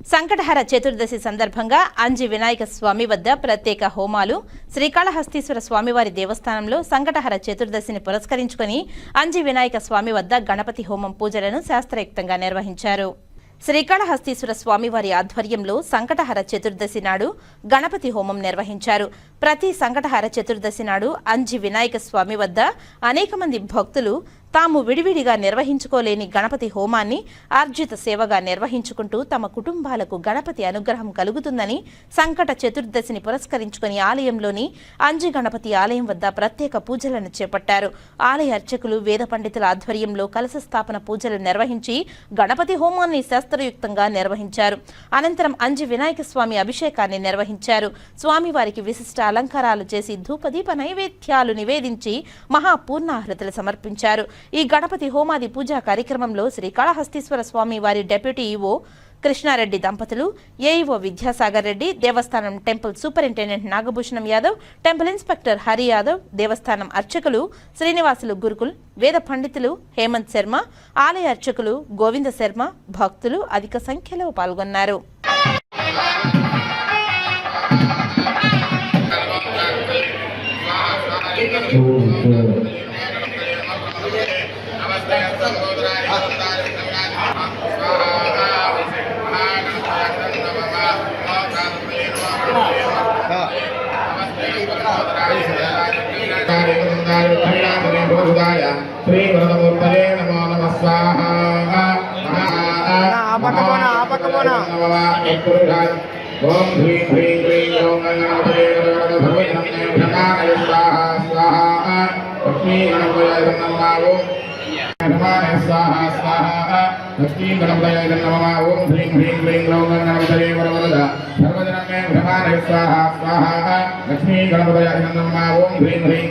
సంకటహర చతుర్దశి సందర్భంగా అంజి వినాయక స్వామి వద్ద ప్రత్యేక హోమాలు శ్రీకాళహస్తీశ్వర స్వామివారి దేవస్థానంలో సంకటహర చతుర్దశిని పురస్కరించుకొని అంజి వినాయక స్వామి వద్ద గణపతి హోమం పూజలను శాస్త్రయుక్తంగా నిర్వహించారు. శ్రీకాళహస్తీశ్వర స్వామివారి ఆధ్వర్యంలో సంకటహర చతుర్దశి నాడు గణపతి హోమం నిర్వహించారు. ప్రతి సంకటహర చతుర్దశి నాడు అంజి వినాయక స్వామి వద్ద అనేక మంది భక్తులు తాము విడివిడిగా నిర్వహించుకోలేని గణపతి హోమాన్ని ఆర్జిత సేవగా నిర్వహించుకుంటూ తమ కుటుంబాలకు గణపతి అనుగ్రహం కలుగుతుందని సంకట చతుర్దశిని పురస్కరించుకుని ఆలయంలోని అంజి గణపతి ఆలయం వద్ద ప్రత్యేక పూజలను చేపట్టారు. ఆలయ అర్చకులు వేద పండితుల ఆధ్వర్యంలో కలశ స్థాపన పూజలు నిర్వహించి గణపతి హోమాన్ని శాస్త్రయుక్తంగా నిర్వహించారు. అనంతరం అంజి వినాయక స్వామి అభిషేకాన్ని నిర్వహించారు. స్వామివారికి విశిష్ట అలంకారాలు చేసి ధూపదీప నైవేద్యాలు నివేదించి మహాపూర్ణాహృతులు సమర్పించారు. ఈ గణపతి హోమాది పూజా కార్యక్రమంలో శ్రీకాళహస్తీశ్వర స్వామి వారి డెప్యూటీ ఈవో కృష్ణారెడ్డి దంపతులు ఏఈఓ విద్యాసాగర్ రెడ్డి దేవస్థానం temple superintendent Nagabhushanam Yadav temple inspector Hari Yadav దేవస్థానం అర్చకులు శ్రీనివాసులు గురుకుల్ వేద పండితులు హేమంత్ శర్మ ఆలయ అర్చకులు గోవింద శర్మ భక్తులు అధిక సంఖ్యలో పాల్గొన్నారు. శ్రీవరదమూర్తయే నమో నమ స్వాహ ఓం హ్రీం హ్రీం క్లీం ఓం గణపతే నమః భగవతే నమః స్వాహ స్వాహ లక్ష్మీ గణపతయ నమః ఓం గణపతే స్వాహ స్వాహ లక్ష్మీ గణపతయ నమః ఓం హ్రీం హ్రీం క్లీం ఓం గణపతే వరవరద సర్వజనమే స్వాహ స్వాహ లక్ష్మీ గణపతయ నమః ఓం హ్రీం హ్రీం